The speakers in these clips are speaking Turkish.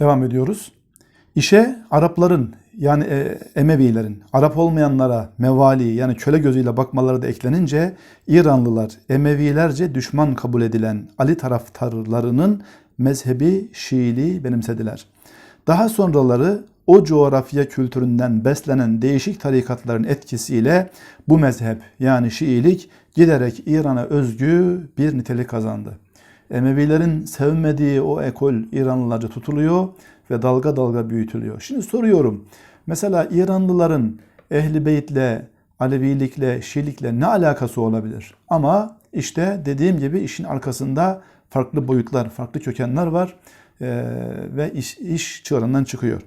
Devam ediyoruz. İşe Arapların yani e, Emevilerin Arap olmayanlara mevali yani köle gözüyle bakmaları da eklenince İranlılar Emevilerce düşman kabul edilen Ali taraftarlarının mezhebi Şiiliği benimsediler. Daha sonraları o coğrafya kültüründen beslenen değişik tarikatların etkisiyle bu mezhep yani Şiilik giderek İran'a özgü bir nitelik kazandı. Emevilerin sevmediği o ekol İranlılarca tutuluyor ve dalga dalga büyütülüyor. Şimdi soruyorum. Mesela İranlıların Ehli Beyt'le, Alevilikle, Şiilikle ne alakası olabilir? Ama işte dediğim gibi işin arkasında farklı boyutlar, farklı kökenler var ve iş, iş çığırından çıkıyor.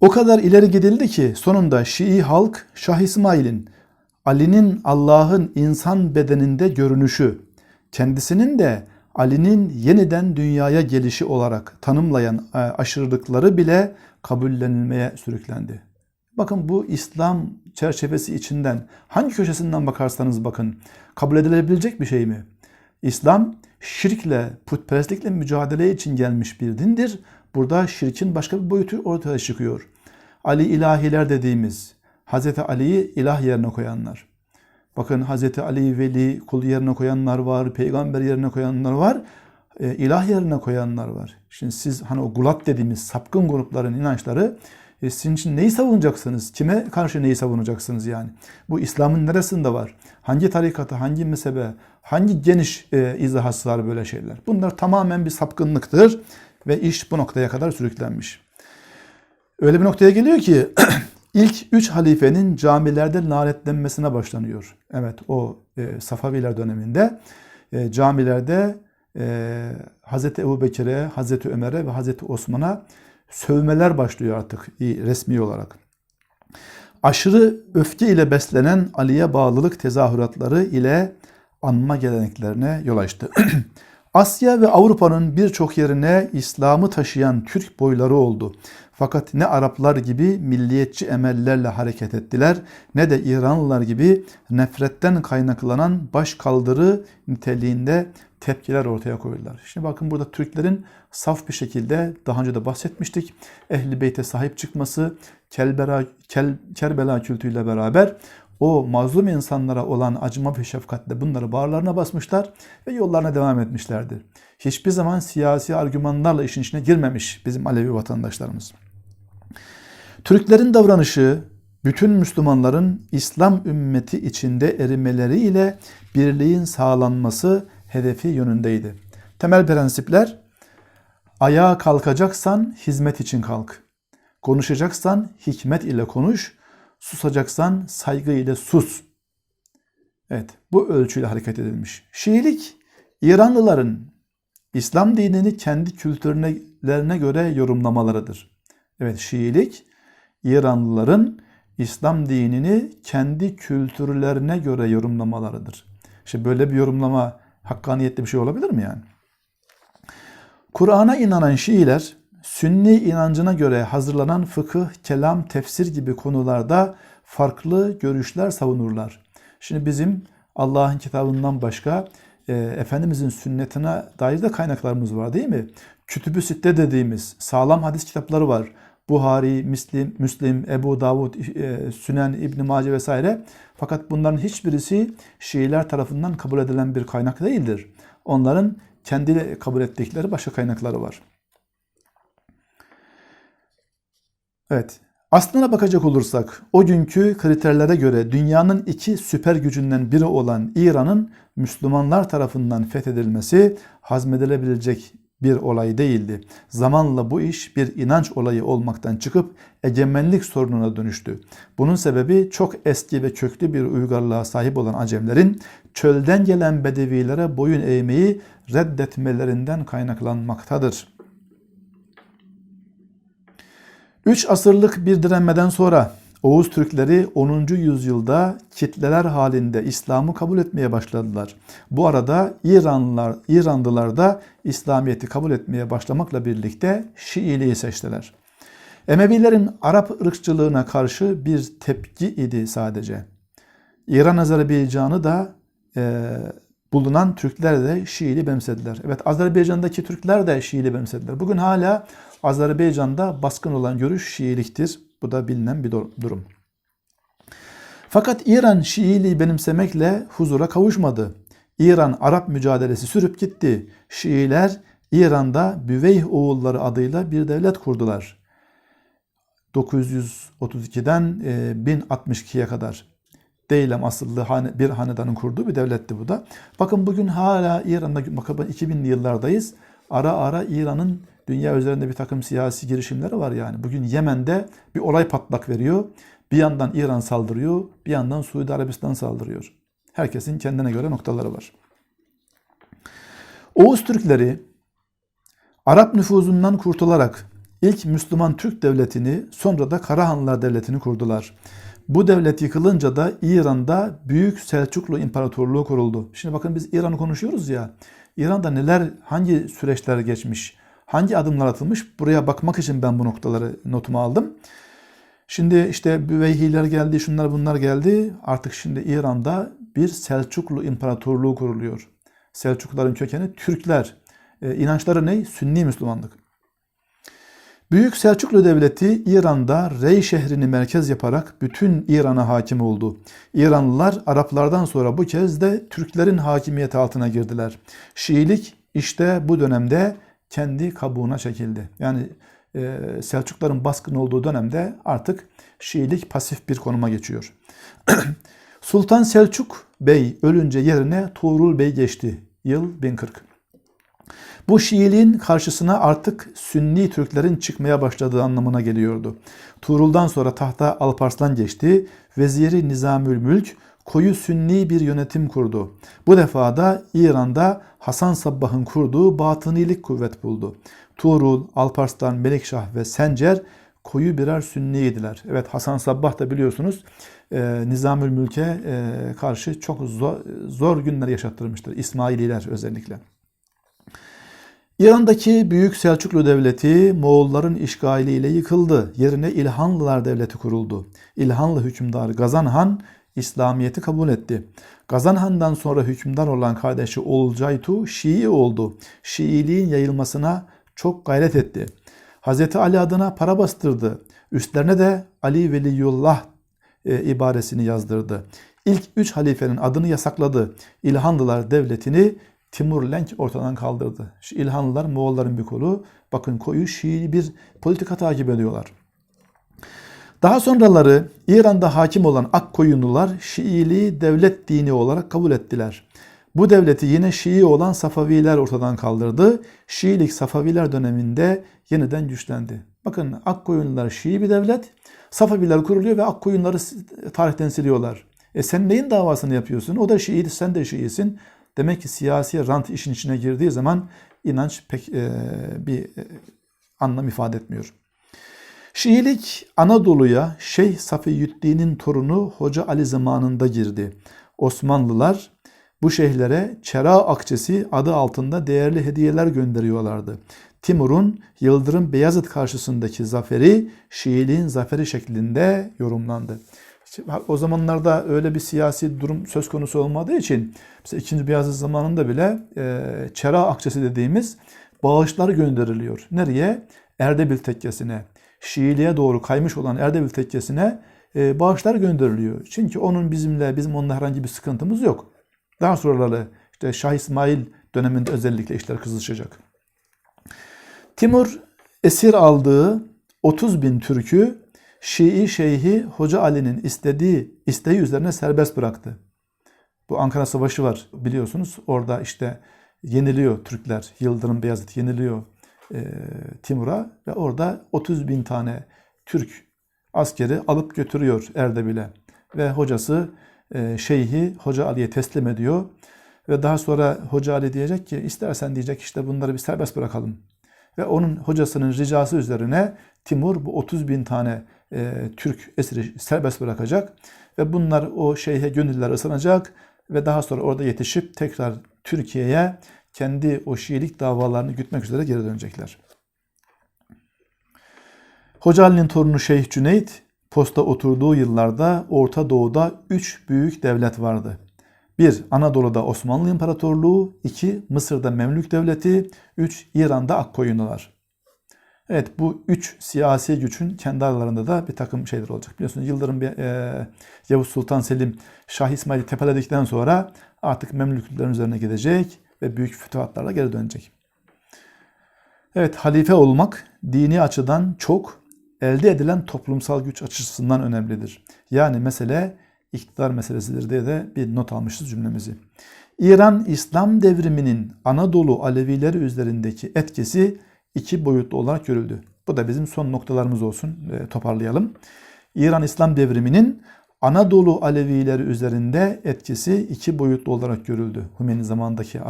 O kadar ileri gidildi ki sonunda Şii halk Şah İsmail'in Ali'nin Allah'ın insan bedeninde görünüşü, kendisinin de Ali'nin yeniden dünyaya gelişi olarak tanımlayan e, aşırılıkları bile kabullenilmeye sürüklendi. Bakın bu İslam çerçevesi içinden hangi köşesinden bakarsanız bakın kabul edilebilecek bir şey mi? İslam şirkle, putperestlikle mücadele için gelmiş bir dindir. Burada şirkin başka bir boyutu ortaya çıkıyor. Ali ilahiler dediğimiz Hazreti Ali'yi ilah yerine koyanlar. Bakın Hazreti Ali veli kul yerine koyanlar var, peygamber yerine koyanlar var, e, ilah yerine koyanlar var. Şimdi siz hani o gulat dediğimiz sapkın grupların inançları e, sizin için neyi savunacaksınız? Kime karşı neyi savunacaksınız yani? Bu İslam'ın neresinde var? Hangi tarikata, hangi mezhebe, hangi geniş e, izahası var böyle şeyler? Bunlar tamamen bir sapkınlıktır ve iş bu noktaya kadar sürüklenmiş. Öyle bir noktaya geliyor ki ilk üç halifenin camilerde lanetlenmesine başlanıyor. Evet o e, Safaviler döneminde e, camilerde e, Hazreti Ebu Bekir'e, Hazreti Ömer'e ve Hazreti Osman'a sövmeler başlıyor artık resmi olarak. Aşırı öfke ile beslenen Ali'ye bağlılık tezahüratları ile anma geleneklerine yol açtı. Asya ve Avrupa'nın birçok yerine İslam'ı taşıyan Türk boyları oldu. Fakat ne Araplar gibi milliyetçi emellerle hareket ettiler ne de İranlılar gibi nefretten kaynaklanan baş kaldırı niteliğinde tepkiler ortaya koydular. Şimdi bakın burada Türklerin saf bir şekilde daha önce de bahsetmiştik. Ehli Beyt'e sahip çıkması, Kelbera, Kel, Kerbela kültüyle beraber o mazlum insanlara olan acıma ve şefkatle bunları bağırlarına basmışlar ve yollarına devam etmişlerdir. Hiçbir zaman siyasi argümanlarla işin içine girmemiş bizim Alevi vatandaşlarımız. Türklerin davranışı bütün Müslümanların İslam ümmeti içinde erimeleriyle birliğin sağlanması hedefi yönündeydi. Temel prensipler ayağa kalkacaksan hizmet için kalk. Konuşacaksan hikmet ile konuş. Susacaksan saygı ile sus. Evet bu ölçüyle hareket edilmiş. Şiilik İranlıların İslam dinini kendi kültürlerine göre yorumlamalarıdır. Evet Şiilik İranlıların İslam dinini kendi kültürlerine göre yorumlamalarıdır. İşte böyle bir yorumlama hakkaniyetli bir şey olabilir mi yani? Kur'an'a inanan Şiiler, Sünni inancına göre hazırlanan fıkıh, kelam, tefsir gibi konularda farklı görüşler savunurlar. Şimdi bizim Allah'ın kitabından başka e, Efendimizin sünnetine dair de kaynaklarımız var değil mi? Kütübü Sitte dediğimiz sağlam hadis kitapları var. Buhari, Müslim, Müslim, Ebu Davud, e, Sünen, İbn Mace vesaire. Fakat bunların hiçbirisi Şiiler tarafından kabul edilen bir kaynak değildir. Onların kendi kabul ettikleri başka kaynakları var. Evet. Aslına bakacak olursak o günkü kriterlere göre dünyanın iki süper gücünden biri olan İran'ın Müslümanlar tarafından fethedilmesi hazmedilebilecek bir olay değildi. Zamanla bu iş bir inanç olayı olmaktan çıkıp egemenlik sorununa dönüştü. Bunun sebebi çok eski ve köklü bir uygarlığa sahip olan Acemlerin çölden gelen bedevilere boyun eğmeyi reddetmelerinden kaynaklanmaktadır. Üç asırlık bir direnmeden sonra Oğuz Türkleri 10. yüzyılda kitleler halinde İslam'ı kabul etmeye başladılar. Bu arada İranlılar, İranlılar da İslamiyet'i kabul etmeye başlamakla birlikte Şiiliği seçtiler. Emevilerin Arap ırkçılığına karşı bir tepki idi sadece. İran Azerbaycan'ı da e, bulunan Türkler de Şiili benimsediler. Evet Azerbaycan'daki Türkler de Şiili benimsediler. Bugün hala Azerbaycan'da baskın olan görüş Şiiliktir. Bu da bilinen bir durum. Fakat İran Şiiliği benimsemekle huzura kavuşmadı. İran Arap mücadelesi sürüp gitti. Şiiler İran'da Büveyh oğulları adıyla bir devlet kurdular. 932'den 1062'ye kadar Deylem asıllı bir hanedanın kurduğu bir devletti bu da. Bakın bugün hala İran'da bakın 2000'li yıllardayız. Ara ara İran'ın dünya üzerinde bir takım siyasi girişimleri var yani. Bugün Yemen'de bir olay patlak veriyor. Bir yandan İran saldırıyor, bir yandan Suudi Arabistan saldırıyor. Herkesin kendine göre noktaları var. Oğuz Türkleri Arap nüfuzundan kurtularak ilk Müslüman Türk devletini sonra da Karahanlılar devletini kurdular. Bu devlet yıkılınca da İran'da Büyük Selçuklu İmparatorluğu kuruldu. Şimdi bakın biz İran'ı konuşuyoruz ya. İran'da neler, hangi süreçler geçmiş, hangi adımlar atılmış buraya bakmak için ben bu noktaları notuma aldım. Şimdi işte Büveyhiler geldi, şunlar bunlar geldi. Artık şimdi İran'da bir Selçuklu İmparatorluğu kuruluyor. Selçukluların kökeni Türkler. E, inançları ne? Sünni Müslümanlık. Büyük Selçuklu Devleti İran'da Rey şehrini merkez yaparak bütün İran'a hakim oldu. İranlılar Araplardan sonra bu kez de Türklerin hakimiyeti altına girdiler. Şiilik işte bu dönemde kendi kabuğuna çekildi. Yani e, Selçukların baskın olduğu dönemde artık Şiilik pasif bir konuma geçiyor. Sultan Selçuk Bey ölünce yerine Tuğrul Bey geçti. Yıl 1040. Bu Şiiliğin karşısına artık Sünni Türklerin çıkmaya başladığı anlamına geliyordu. Tuğrul'dan sonra tahta Alparslan geçti. Veziri Nizamül Mülk koyu Sünni bir yönetim kurdu. Bu defa da İran'da Hasan Sabbah'ın kurduğu batınilik kuvvet buldu. Tuğrul, Alparslan, Melikşah ve Sencer koyu birer Sünniydiler. Evet Hasan Sabbah da biliyorsunuz e, Nizamül Mülk'e e, karşı çok zor, zor günler yaşattırmıştır. İsmaililer özellikle. İran'daki Büyük Selçuklu Devleti Moğolların işgaliyle yıkıldı. Yerine İlhanlılar Devleti kuruldu. İlhanlı hükümdar Gazan Han İslamiyet'i kabul etti. Gazan Han'dan sonra hükümdar olan kardeşi Olcaytu Şii oldu. Şiiliğin yayılmasına çok gayret etti. Hz. Ali adına para bastırdı. Üstlerine de Ali Veliyullah e, ibaresini yazdırdı. İlk üç halifenin adını yasakladı. İlhanlılar devletini Timur Lenk ortadan kaldırdı. İlhanlılar Moğolların bir kolu. Bakın koyu Şii bir politika takip ediyorlar. Daha sonraları İran'da hakim olan Akkoyunlular Şiiliği devlet dini olarak kabul ettiler. Bu devleti yine Şii olan Safaviler ortadan kaldırdı. Şiilik Safaviler döneminde yeniden güçlendi. Bakın Akkoyunlular Şii bir devlet. Safaviler kuruluyor ve Akkoyunları tarihten siliyorlar. E sen neyin davasını yapıyorsun? O da Şii, sen de Şiisin. Demek ki siyasi rant işin içine girdiği zaman inanç pek e, bir e, anlam ifade etmiyor. Şiilik Anadolu'ya Şeyh Safiyüddin'in torunu Hoca Ali zamanında girdi. Osmanlılar bu şeyhlere Çera Akçesi adı altında değerli hediyeler gönderiyorlardı. Timur'un Yıldırım Beyazıt karşısındaki zaferi Şiiliğin zaferi şeklinde yorumlandı. O zamanlarda öyle bir siyasi durum söz konusu olmadığı için mesela 2. Beyazıt zamanında bile e, Çera Akçesi dediğimiz bağışlar gönderiliyor. Nereye? Erdebil Tekkesi'ne. Şiiliğe doğru kaymış olan Erdebil Tekkesi'ne e, bağışlar gönderiliyor. Çünkü onun bizimle, bizim onunla herhangi bir sıkıntımız yok. Daha sonraları işte Şah İsmail döneminde özellikle işler kızışacak. Timur esir aldığı 30 bin Türk'ü Şii Şeyhi Hoca Ali'nin istediği isteği üzerine serbest bıraktı. Bu Ankara Savaşı var biliyorsunuz. Orada işte yeniliyor Türkler. Yıldırım Beyazıt yeniliyor Timur'a ve orada 30 bin tane Türk askeri alıp götürüyor Erdebil'e. Ve hocası e, şeyhi Hoca Ali'ye teslim ediyor. Ve daha sonra Hoca Ali diyecek ki istersen diyecek işte bunları bir serbest bırakalım. Ve onun hocasının ricası üzerine Timur bu 30 bin tane e, Türk esiri serbest bırakacak. Ve bunlar o şeyhe gönüller ısınacak ve daha sonra orada yetişip tekrar Türkiye'ye kendi o Şiilik davalarını gütmek üzere geri dönecekler. Hoca Ali'nin torunu Şeyh Cüneyt posta oturduğu yıllarda Orta Doğu'da üç büyük devlet vardı. 1. Anadolu'da Osmanlı İmparatorluğu, 2. Mısır'da Memlük Devleti, 3. İran'da Akkoyunlular. Evet bu üç siyasi gücün kendi aralarında da bir takım şeyler olacak. Biliyorsunuz Yıldırım e, Yavuz Sultan Selim Şah İsmail'i tepeledikten sonra artık Memlüklülerin üzerine gidecek ve büyük fütuhatlarla geri dönecek. Evet halife olmak dini açıdan çok elde edilen toplumsal güç açısından önemlidir. Yani mesele iktidar meselesidir diye de bir not almışız cümlemizi. İran İslam devriminin Anadolu Alevileri üzerindeki etkisi iki boyutlu olarak görüldü. Bu da bizim son noktalarımız olsun. E, toparlayalım. İran İslam devriminin Anadolu Alevileri üzerinde etkisi iki boyutlu olarak görüldü. Hümeyni zamandaki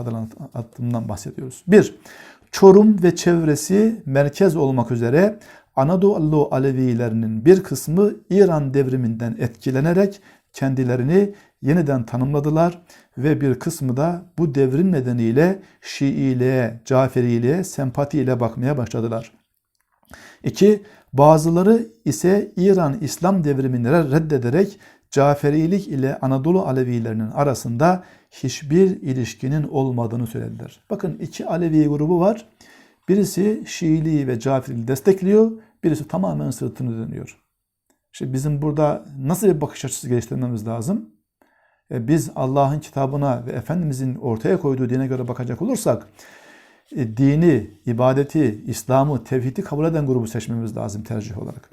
adımdan bahsediyoruz. Bir, Çorum ve çevresi merkez olmak üzere Anadolu Alevilerinin bir kısmı İran devriminden etkilenerek kendilerini yeniden tanımladılar ve bir kısmı da bu devrim nedeniyle Şiiliğe, Caferiliğe sempatiyle bakmaya başladılar. İki, bazıları ise İran İslam devrimini reddederek Caferilik ile Anadolu Alevilerinin arasında hiçbir ilişkinin olmadığını söylediler. Bakın iki Alevi grubu var. Birisi Şiiliği ve Caferiliği destekliyor, birisi tamamen sırtını dönüyor. İşte bizim burada nasıl bir bakış açısı geliştirmemiz lazım? E, biz Allah'ın kitabına ve Efendimizin ortaya koyduğu dine göre bakacak olursak dini, ibadeti, İslam'ı, tevhidi kabul eden grubu seçmemiz lazım tercih olarak.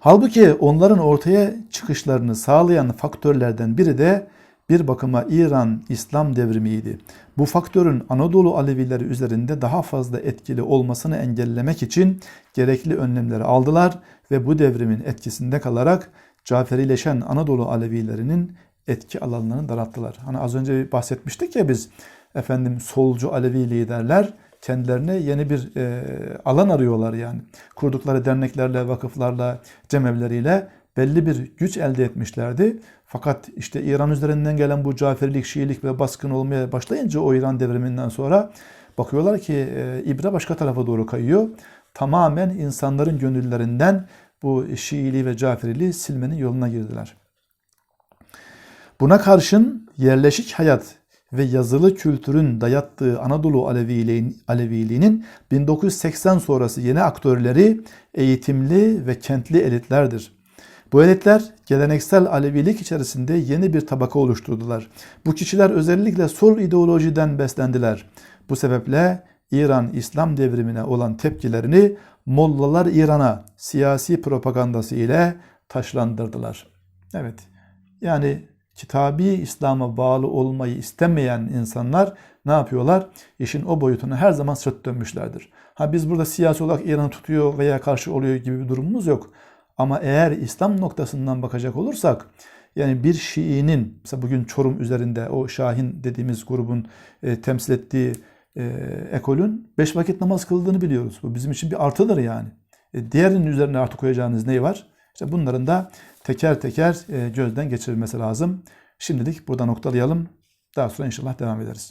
Halbuki onların ortaya çıkışlarını sağlayan faktörlerden biri de bir bakıma İran İslam devrimiydi. Bu faktörün Anadolu Alevileri üzerinde daha fazla etkili olmasını engellemek için gerekli önlemleri aldılar ve bu devrimin etkisinde kalarak Caferileşen Anadolu Alevilerinin etki alanlarını daralttılar. Hani az önce bahsetmiştik ya biz efendim solcu Alevi liderler kendilerine yeni bir e, alan arıyorlar yani. Kurdukları derneklerle, vakıflarla, cemevleriyle belli bir güç elde etmişlerdi. Fakat işte İran üzerinden gelen bu Caferilik, Şiilik ve baskın olmaya başlayınca o İran devriminden sonra bakıyorlar ki e, ibre başka tarafa doğru kayıyor. Tamamen insanların gönüllerinden bu Şiiliği ve Caferiliği silmenin yoluna girdiler. Buna karşın yerleşik hayat ve yazılı kültürün dayattığı Anadolu Aleviliğin, Aleviliğinin 1980 sonrası yeni aktörleri eğitimli ve kentli elitlerdir. Bu elitler geleneksel Alevilik içerisinde yeni bir tabaka oluşturdular. Bu kişiler özellikle sol ideolojiden beslendiler. Bu sebeple İran İslam devrimine olan tepkilerini Mollalar İran'a siyasi propagandası ile taşlandırdılar. Evet yani kitabi İslam'a bağlı olmayı istemeyen insanlar ne yapıyorlar? İşin o boyutuna her zaman sırt dönmüşlerdir. Ha biz burada siyasi olarak İran'ı tutuyor veya karşı oluyor gibi bir durumumuz yok. Ama eğer İslam noktasından bakacak olursak yani bir Şii'nin mesela bugün Çorum üzerinde o Şahin dediğimiz grubun e, temsil ettiği e, ekolün beş vakit namaz kıldığını biliyoruz. Bu bizim için bir artıdır yani. E, diğerinin üzerine artı koyacağınız ne var? İşte bunların da teker teker e, gözden geçirilmesi lazım. Şimdilik burada noktalayalım. Daha sonra inşallah devam ederiz.